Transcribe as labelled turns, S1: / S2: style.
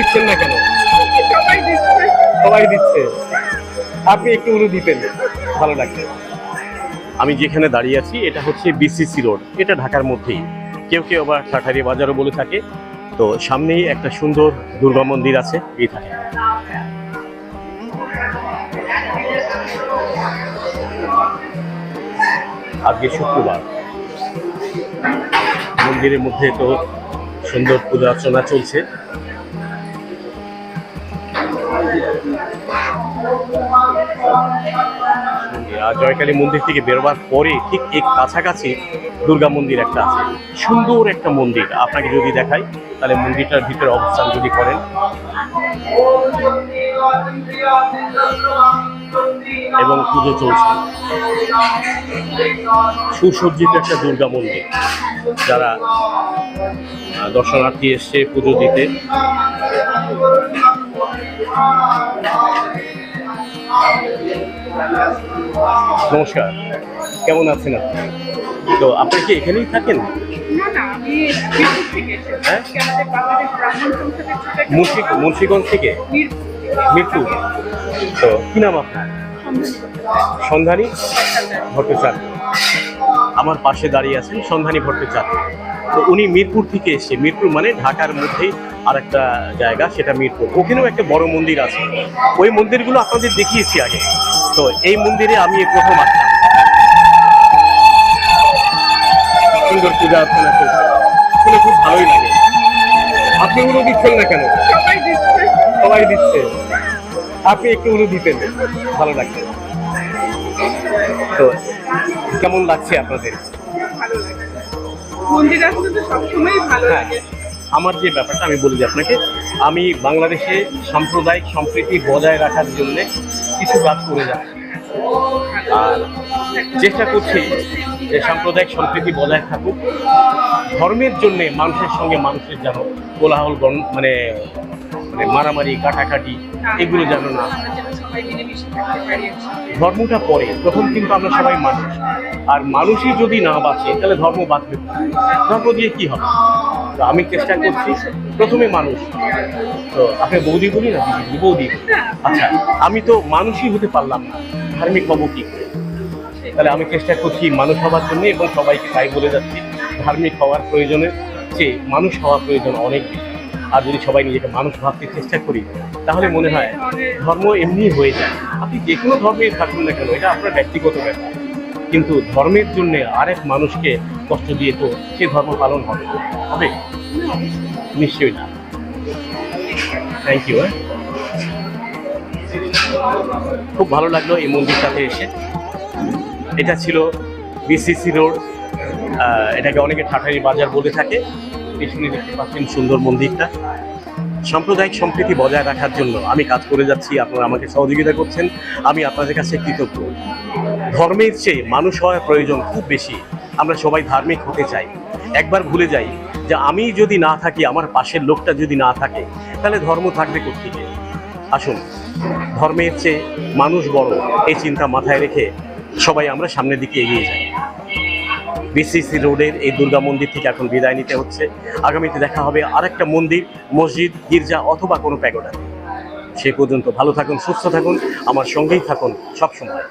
S1: দিচ্ছেন না কেন?
S2: সবাই দিচ্ছে।
S1: আপনি একটু উলু দিতেন। ভালো লাগছে। আমি যেখানে দাঁড়িয়ে আছি, এটা হচ্ছে বিসিসি রোড এটা ঢাকার মধ্যেই। কেউ কেউ আবার ঠাঠারি বাজারও বলে থাকে। তো সামনেই একটা সুন্দর দুর্গা মন্দির আছে, এই থাকে। আজকে শুক্রবার। মন্দিরের মধ্যে তো সুন্দর পূজা অর্চনা চলছে। জয়কালী মন্দির থেকে বেরোবার পরে ঠিক এক কাছাকাছি দুর্গা মন্দির একটা আছে। সুন্দর একটা মন্দির। আপনাকে যদি দেখাই, তাহলে মন্দিরটার ভিতরে অবস্থান যদি করেন। এবং পুজো চলছে। সুসজ্জিত একটা দুর্গা মন্দির। যারা দর্শনার্থী এসছে পুজো দিতে। নমস্কার। কেমন আছেন আপনি? তো আপনি কি এখানেই থাকেন? হ্যাঁ? মুন্সিগঞ্জ থেকে?
S2: মিরপুর
S1: মৃত্যু তো কি নাম আপনার? সন্ধানী। ভট্টাচার্য। আমার পাশে দাঁড়িয়ে আছেন সন্ধানী ভট্টাচার্য। তো উনি মিরপুর থেকে এসে মিরপুর মানে ঢাকার মধ্যেই আর একটা জায়গা সেটা মিরপুর। ওখানেও একটা বড় মন্দির আছে। ওই মন্দিরগুলো আপনাদের দেখিয়েছি আগে। তো এই মন্দিরে আমি প্রথম আসলাম। সুন্দর পূজা অর্চনা শুনে খুব ভালোই লাগে। আপনি উলো দিচ্ছেন না কেন?
S2: সবাই দিচ্ছে।
S1: আপনি একটু উলু দিতেন। ভালো লাগছে। তো কেমন লাগছে আপনাদের?
S2: মন্দির আসলে তো সবসময়ই ভালো
S1: হ্যাঁ।
S2: লাগে।
S1: আমার যে ব্যাপারটা আমি বলি আপনাকে, আমি বাংলাদেশে সাম্প্রদায়িক সম্প্রীতি বজায় রাখার জন্য কিছু কাজ করে যাচ্ছি। আর চেষ্টা করছি যে সাম্প্রদায়িক সম্প্রীতি বজায় থাকুক। ধর্মের জন্যে মানুষের সঙ্গে মানুষের যেন কোলাহল মানে মানে মারামারি, কাটাকাটি এগুলো যেন না। ধর্মটা পরে, তখন কিন্তু আমরা সবাই মানুষ। আর মানুষই যদি না বাঁচে, তাহলে ধর্ম বাঁচবে ধর্ম দিয়ে কি হবে? তো আমি চেষ্টা করছি, প্রথমে মানুষ। তো আপনি বৌদি বলি না দিদি? বৌদি। আচ্ছা আমি তো মানুষই হতে পারলাম না। ধার্মিক হব কি করে? তাহলে আমি চেষ্টা করছি মানুষ হওয়ার জন্য এবং সবাইকে তাই বলে যাচ্ছি, ধার্মিক হওয়ার প্রয়োজনের চেয়ে মানুষ হওয়া প্রয়োজন অনেক আর যদি সবাই নিজেকে মানুষ ভাবতে চেষ্টা করি, তাহলে মনে হয় ধর্ম এমনি হয়ে যায়। আপনি যে কোনো ধর্মেই থাকুন না কেন, এটা আপনার ব্যক্তিগত ব্যাপার। কিন্তু ধর্মের জন্য আরেক মানুষকে কষ্ট দিয়ে তো সে ধর্ম পালন হবে। হবে? নিশ্চয়ই না। থ্যাংক ইউ হ্যাঁ খুব ভালো লাগল এই মন্দিরটাতে এসে। এটা ছিল বিসিসি রোড এটাকে অনেকে ঠাঠারি বাজার বলে থাকে। পেছনে দেখতে পাচ্ছেন সুন্দর মন্দিরটা। সাম্প্রদায়িক সম্প্রীতি বজায় রাখার জন্য আমি কাজ করে যাচ্ছি। আপনারা আমাকে সহযোগিতা করছেন। আমি আপনাদের কাছে কৃতজ্ঞ। ধর্মের চেয়ে মানুষ হওয়ার প্রয়োজন খুব বেশি। আমরা সবাই ধার্মিক হতে চাই। একবার ভুলে যাই। যে আমি যদি না থাকি, আমার পাশের লোকটা যদি না থাকে, তাহলে ধর্ম থাকবে কোথেকে আসুন, ধর্মের চেয়ে মানুষ বড়, এই চিন্তা মাথায় রেখে সবাই আমরা সামনের দিকে এগিয়ে যাই। বিসিসি রোডের এই দুর্গা মন্দির থেকে এখন বিদায় নিতে হচ্ছে। আগামীতে দেখা হবে আর একটা মন্দির, মসজিদ, গির্জা অথবা কোনো প্যাগোডা। সে পর্যন্ত ভালো থাকুন, সুস্থ থাকুন, আমার সঙ্গেই থাকুন সবসময়।